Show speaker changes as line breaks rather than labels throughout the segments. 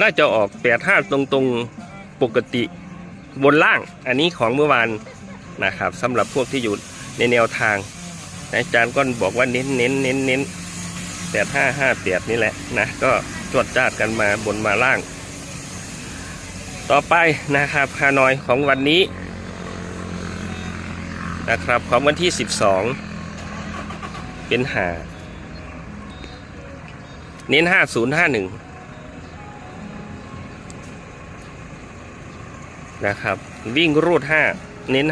น่าจะออกแปดห้าตรงตรงๆปกติบนล่าง อันนี้ของเมื่อวานนะครับสำหรับพวกที่อยู่ในแนวทางอาจารย์ก็บอกว่าเน้นเน้นเน้นเน้นแปดห้าห้าแปดนี่แหละนะก็จวดจ้าดกันมาบนมาล่าง ต่อไปนะครับฮานอยของวันนี้นะครับของวันที่ 12 เป็นหา เน้น 5051 นะครับ วิ่งรูด 5 เน้น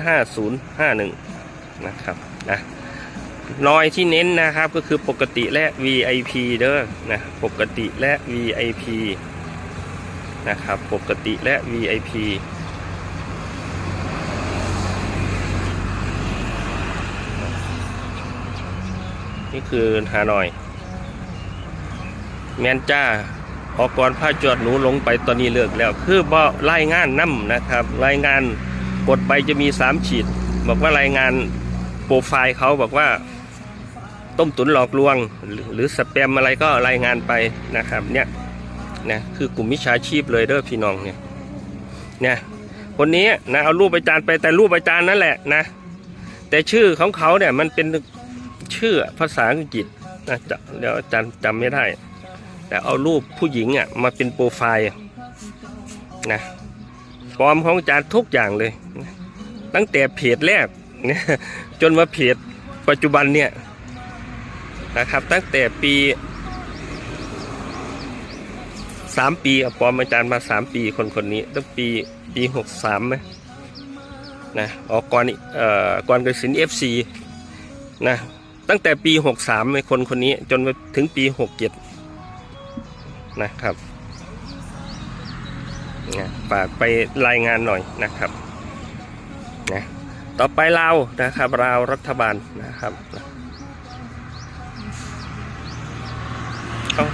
5051 นะครับนะนอยที่เน้นนะครับก็คือปกติและ VIP เด้อนะปกติและ VIP นะครับปกติและ VIP นี่คือฮานอย แมนจ้า ออกก่อนผ้าจอดหนูลงไปตอนนี้เลิกแล้ว คือบ่รายงานน้ำนะครับ รายงานกดไปจะมีสามฉีด บอกว่ารายงานโปรไฟล์เขาบอกว่า ต้มตุนหลอกลวง หรือสแปมอะไรก็รายงานไปนะครับ เนี่ยนะคือกลุ่มมิจฉาชีพเลยเด้อพี่น้องเนี่ยเนี่ยคนนี้นะเอารูปอาจารย์ไปแต่รูปอาจารย์นั่นแหละนะ แต่ชื่อของเขาเนี่ยมันเป็นชื่อภาษาอังกฤษนะจะเดี๋ยวอาจารย์จำไม่ได้ แต่เอารูปผู้หญิงอะมาเป็นโปรไฟล์นะปลอมของอาจารย์ทุกอย่างเลย ตั้งแต่เพจแรกเนี่ยจนมาเพจปัจจุบันเนี่ยนะครับ ตั้งแต่ปีสามปีอะปอมอาจารย์มาสามปีคนคนนี้ ตั้งปีปีหกสามไหมนะออกก่อนเอ่อก่อนกสินเอฟซีนะตั้งแต่ปีหกสามคนคนนี้จนมาถึงปีหกเจ็ด นะครับนะฝากไปรายงานหน่อยนะครับนะต่อไปลานะครับลารัฐบาลนะครับเอา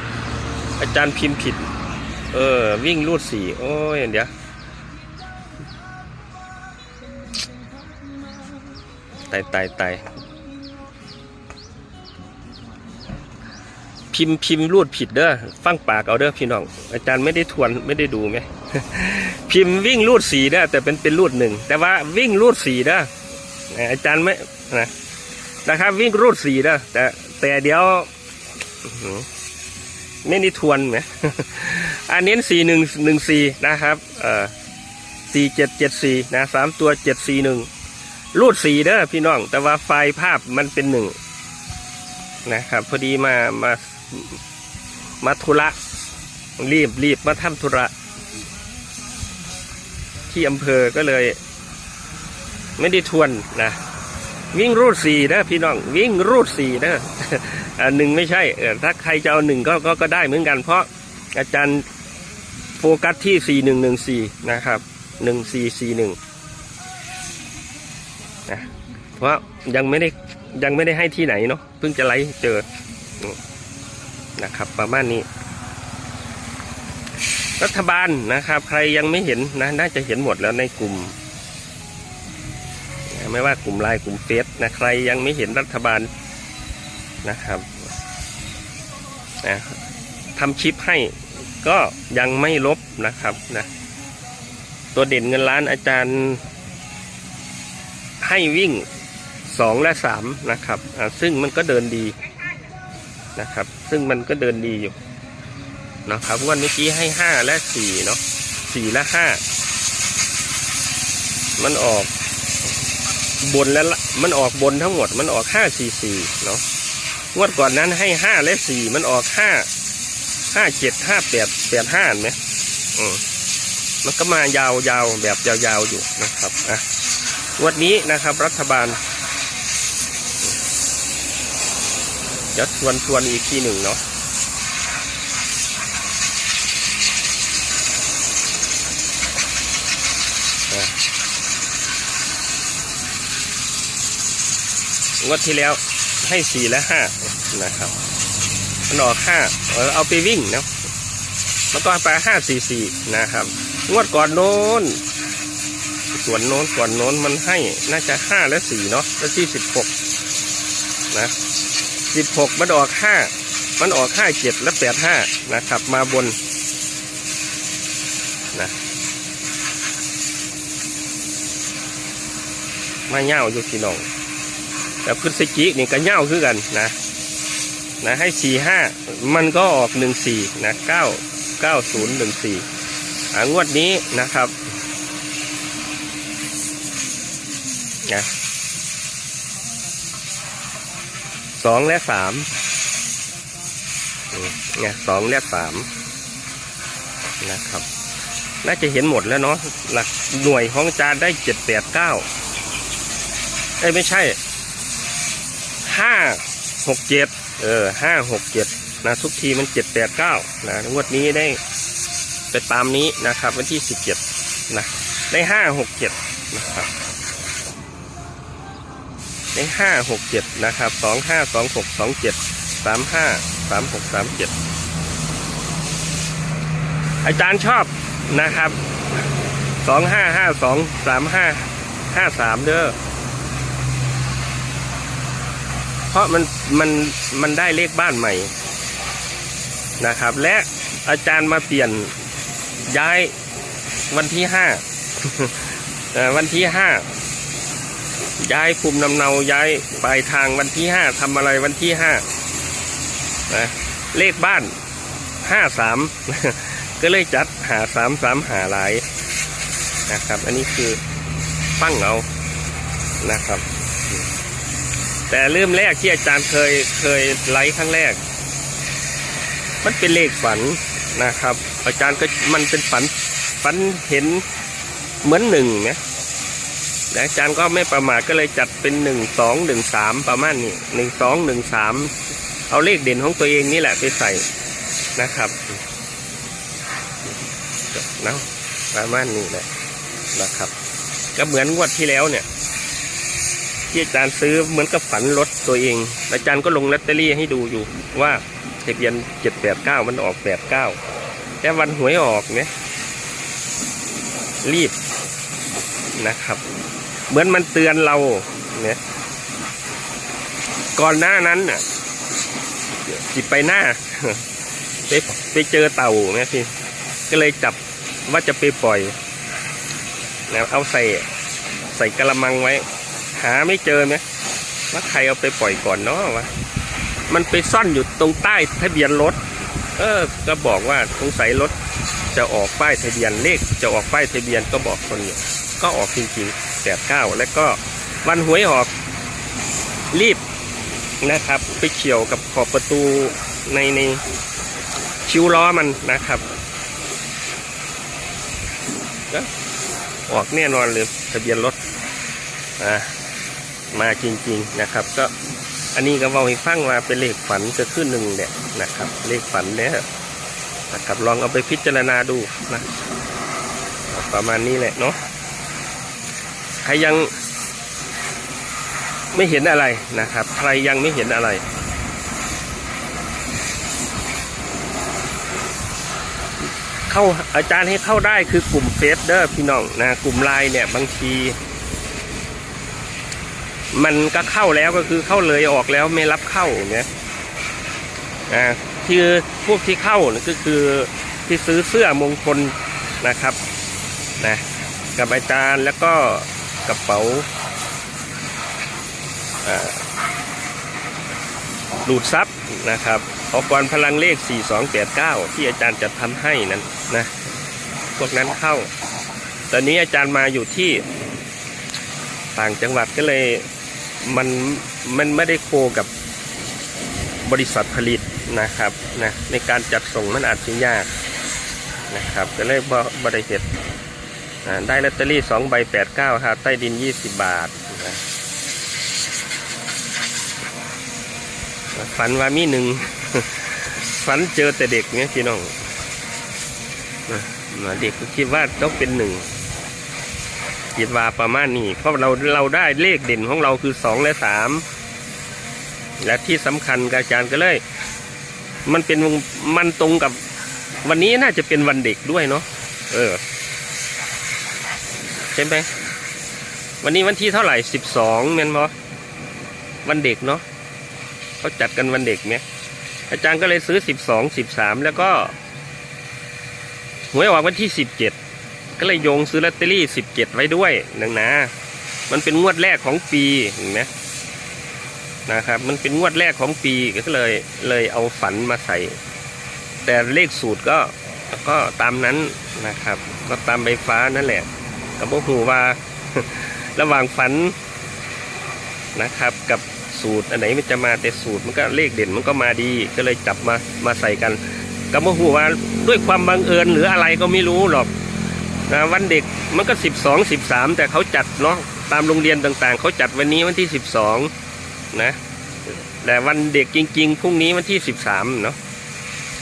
อาจารย์พิมพ์ผิด เออ วิ่งรูดสี่โอ้ยเดี๋ยวตายตายต พิมพ์พิมพ์รูดผิดเด้อฟังปากเอาเด้อพี่น้อง อาจารย์ไม่ได้ทวนไม่ได้ดูไหมพิมพ์วิ่งรูดสีเด้อแต่เป็นเป็นรูดหนึ่งแต่ว่าวิ่งรูดสีเด้ออาจารย์ไม่นะนะครับ วิ่งรูดสีเด้อแต่แต่เดี๋ยวไม่ได้ทวนไหมอันเน้นสี่หนึ่งหนึ่งสี่นะครับ เอ่อสี่เจ็ดเจ็ดสี่นะสามตัวเจ็ดสี่หนึ่งรูดสีเด้อพี่น้อง แต่ว่าไฟล์ภาพมันเป็นหนึ่งนะครับ พอดีมามา มาธุระรีบรีบมาทำธุระ ที่อำเภอก็เลย ไม่ได้ทวนนะวิ่งรูดสี่นะพี่น้องวิ่งรูดสี่นะหนึ่งไม่ใช่ถ้าใครจะเอาหนึ่งก็ก็ก็ได้เหมือนกัน เพราะอาจารย์โฟกัสที่สี่หนึ่งหนึ่งสี่นะครับหนึ่งสี่สี่หนึ่งนะเพราะยังไม่ได้ยังไม่ได้ให้ที่ไหนเนาะเพิ่งจะไลฟ์เจอ นะครับ ประมาณนี้ รัฐบาลนะครับ ใครยังไม่เห็นนะน่าจะเห็นหมดแล้วในกลุ่ม ไม่ว่ากลุ่มไลน์กลุ่มเฟซนะใครยังไม่เห็นรัฐบาลนะครับนะทำชิปให้ก็ยังไม่ลบนะครับนะตัวเด่นเงินล้านอาจารย์ ให้วิ่งสองและสามนะครับ ซึ่งมันก็เดินดี นะครับ ซึ่งมันก็เดินดีอยู่นะครับวันเมื่อกี้ให้ห้าและสี่เนาะสี่และห้ามันออกบนและมันออกบนทั้งหมดมันออกห้าสี่สี่เนาะงวดก่อนนั้นให้ห้าและสี่มันออกห้าห้าเจ็ดห้าแปดแปดห้าไหมอืมมันก็มายาวยาวแบบยาวๆอยู่นะครับอะวันนี้นะครับรัฐบาล เดี๋ยวทวนทวนอีกทีหนึ่งเนาะงวดที่แล้วให้สี่และห้านะครับมันออกห้าเอาไปวิ่งเนาะแล้วก็ไปห้าสี่สี่นะครับ งวดก่อนโน้นส่วนโน้นก่อนโน้นมันให้น่าจะห้าและสี่เนาะแล้วที่สิบหกนะ สิบหกมันออกห้ามันออกห้าเจ็ดและแปดห้านะครับ มาบนนะมาเง่าอยู่ที่น้อง แต่พฤศจิกนี่ก็เง่าคือกันนะนะให้สี่ห้ามันก็ออกหนึ่งสี่นะเก้าเก้าศูนย์หนึ่งสี่งวดนี้นะครับนะ สองและสามเนี่ยสองและสามนะครับ น่าจะเห็นหมดแล้วเนาะหลักหน่วยของจารย์ได้เจ็ดแปดเก้าเอ้ไม่ใช่ห้าหกเจ็ดเออห้าหกเจ็ดนะทุกทีมันเจ็ดแปดเก้านะงวดนี้ได้ไปตามนี้นะครับ วันที่สิบเจ็ดนะได้ห้าหกเจ็ดนะครับ ได้ห้าหกเจ็ดนะครับสองห้าสองหกสองเจ็ดสามห้าสามหกสามเจ็ดอาจารย์ชอบนะครับสองห้าห้าสองสามห้าห้าสามเด้อเพราะมันมันมันได้เลขบ้านใหม่นะครับ และอาจารย์มาเปลี่ยนย้ายวันที่ห้าวันที่ห้า ย้ายภูมิลำเนาย้ายปลายทางวันที่ห้าทำอะไรวันที่ห้านะเลขบ้านห้าสามก็เลยจัดหาสามสามหาหลายนะครับ อันนี้คือปั้งเอานะครับ แต่เริ่มแรกที่อาจารย์เคยเคยไลฟ์ครั้งแรก มันเป็นเลขฝันนะครับ อาจารย์ก็มันเป็นฝันฝันเห็นเหมือนหนึ่งนะ และอาจารย์ก็ไม่ประมาทก็เลยจัดเป็นหนึ่งสองหนึ่งสามประมาณนี้หนึ่งสองหนึ่งสามเอาเลขเด่นของตัวเองนี่แหละไปใส่นะครับนะประมาณนี้แหละนะครับ ก็เหมือนงวดที่แล้วเนี่ย ที่อาจารย์ซื้อเหมือนกับฝันรถตัวเอง อาจารย์ก็ลงลอตเตอรี่ให้ดูอยู่ว่าทะเบียนเจ็ดแปดเก้ามันออกแปดเก้าแต่วันหวยออกเนี่ยรีบนะครับ เหมือนมันเตือนเราเนี่ยก่อนหน้านั้นน่ะจิบไปหน้าไปไปเจอเต่าเนี่ยพี่ก็เลยจับว่าจะไปปล่อยนะเอาใส่ใส่กระมังไว้ หาไม่เจอไหมว่าใครเอาไปปล่อยก่อนเนาะวะมันไปซ่อนอยู่ตรงใต้ทะเบียนรถ เออ ก็บอกว่าสงสัยรถจะออกป้ายทะเบียนเลขจะออกป้ายทะเบียนก็บอกคนอยู่ก็ออกจริงๆ แปดเก้าแล้วก็วันหวยออกรีบนะครับ ไปเฉียวกับขอบประตูในในคิ้วล้อมันนะครับก็ออกแน่นอนเลยทะเบียนรถอ่ามาจริงๆนะครับ ก็อันนี้ก็เว่าให้ฟังว่าเป็นเลขฝันจะขึ้นหนึ่งเนี่ยนะครับ เลขฝันเนี่ยนะครับลองเอาไปพิจารณาดูนะ ประมาณนี้แหละเนาะ ใครยังไม่เห็นอะไรนะครับ ใครยังไม่เห็นอะไร เข้าอาจารย์ให้เข้าได้คือกลุ่มเฟซเด้อพี่น้องนะ กลุ่มไลน์เนี่ยบางที มันก็เข้าแล้วก็คือเข้าเลยออกแล้วไม่รับเข้าเนี่ยอ่าคือพวกที่เข้าก็คือที่ซื้อเสื้อมงคลนะครับนะกับอาจารย์แล้วก็ กระเป๋าอ่าดูดซับนะครับออกรพลังเลข 4289 ที่อาจารย์จะทำให้นั้นนะพวกนั้นเข้า ตอนนี้อาจารย์มาอยู่ที่ต่างจังหวัดก็เลยมันมันไม่ได้โคกับบริษัทผลิตนะครับนะในการจัดส่งมันอาจจะยากนะครับก็เลยบริเหตุ ได้ลอตเตอรี่สองใบแปดเก้าครับใต้ดินยี่สิบบาทฝันว่ามีหนึ่งฝันเจอแต่เด็กเนี่ยพี่น้องเด็กก็คิดว่าต้องเป็นหนึ่งคิดว่าประมาณนี้ เพราะเราเราได้เลขเด่นของเราคือสองและสามและที่สำคัญกบอาจารย์ก็เลย มันเป็นมันตรงกับวันนี้น่าจะเป็นวันเด็กด้วยเนาะเออ ใช่ไหมวันนี้วันที่เท่าไหร่สิบสองเมนบอวันเด็กเนาะเขาจัดกันวันเด็กเนี่ยอาจารย์ก็เลยซื้อสิบสองสิบสามแล้วก็หวยออกวันที่สิบเจ็ดก็เลยโยงซื้อลอตเตอรี่สิบเจ็ดไว้ด้วยนังนะ มันเป็นงวดแรกของปีเห็นไหมนะครับ มันเป็นงวดแรกของปีก็เลยเลยเอาฝันมาใส่ แต่เลขสูตรก็ก็ตามนั้นนะครับ ก็ตามใบฟ้านั่นแหละ กับพวกหูว่า ระหว่างฝันนะครับ กับสูตรอันไหนมันจะมาแต่สูตรมันก็เลขเด่นมันก็มาดีก็เลยจับมามาใส่กันกับพวกหูว่าด้วยความบังเอิญหรืออะไรก็ไม่รู้หรอกนะวันเด็กมันก็สิบสองสิบสามแต่เขาจัดเนาะตามโรงเรียนต่างๆ เขาจัดวันนี้วันที่สิบสองนะแต่วันเด็กจริงๆพรุ่งนี้วันที่สิบสามเนาะ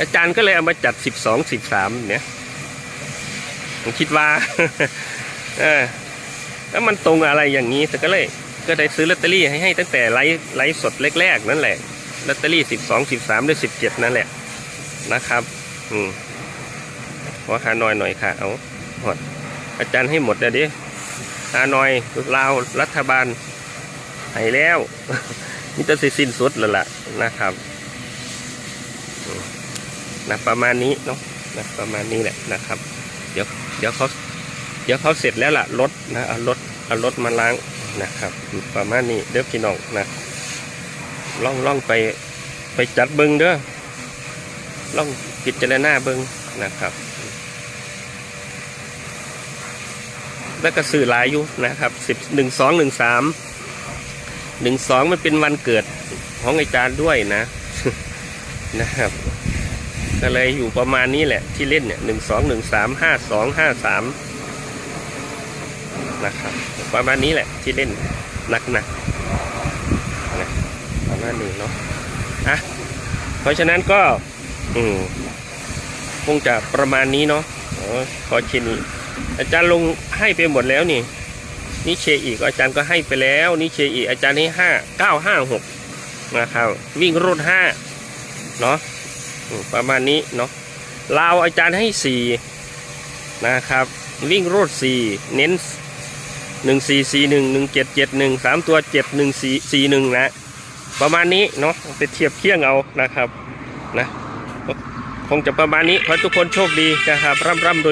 อาจารย์ก็เลยเอามาจัดสิบสองสิบสามเนี่ยผมคิดว่า เออแล้วมันตรงอะไรอย่างนี้แต่ก็เลย ก็ได้ซื้อลอตเตอรี่ให้ให้ตั้งแต่ไลฟ์ไลฟ์สดแรกๆนั่นแหละลอตเตอรี่สิบสองสิบสามหรือสิบเจ็ดนั่นแหละนะครับ อืมขอหาหน่อยหน่อยค่ะเอาหมดอาจารย์ให้หมดเลยดิหาหน่อยลาวรัฐบาลให้แล้วนี่จะสิ้นสุดแล้วล่ะนะครับนะประมาณนี้เนาะนะประมาณนี้แหละนะครับ เดี๋ยวเดี๋ยวเขา ดี๋ยวเขาเสร็จแล้วล่ะรถนะเอารถเอารถมาล้างนะครับประมาณนี้เด้อพี่น้องนะล่องล่องไปไปจัดเบิงเด้อล่องพิจารณาเบิงนะครับแล้วก็สื่อหลายอยู่นะครับสิบหนึ่งสองหนึ่งสามหนึ่งสองมันเป็นวันเกิดของอาจารย์ด้วยนะนะครับก็เลยอยู่ประมาณนี้แหละที่เล่นเนี่ยหนึ่งสองหนึ่งสามห้าสองห้าสาม นะครับประมาณนี้แหละที่เล่นหนักหนักๆนะประมาณนี้เนาะอะเพราะฉะนั้นก็อืมคงจะประมาณนี้เนาะอ๋อขอชินอาจารย์ลงให้ไปหมดแล้วนี่นี่เชอีกอาจารย์ก็ให้ไปแล้วนี่เชอีอาจารย์ให้ห้าเก้าห้าหกนะครับ วิ่งรูดห้าเนาะประมาณนี้เนาะลาวอาจารย์ให้สี่นะครับ วิ่งรูดสี่เน้น หนึ่งสี่สี่หนึ่งหนึ่งเจ็ดเจ็ดหนึ่งสามตัวเจ็ดหนึ่งสี่สี่หนึ่งนะ ประมาณนี้เนาะไปเทียบเคียงเอานะครับนะคงจะประมาณนี้ขอให้ทุกคนโชคดีนะครับร่ำร่ำรวย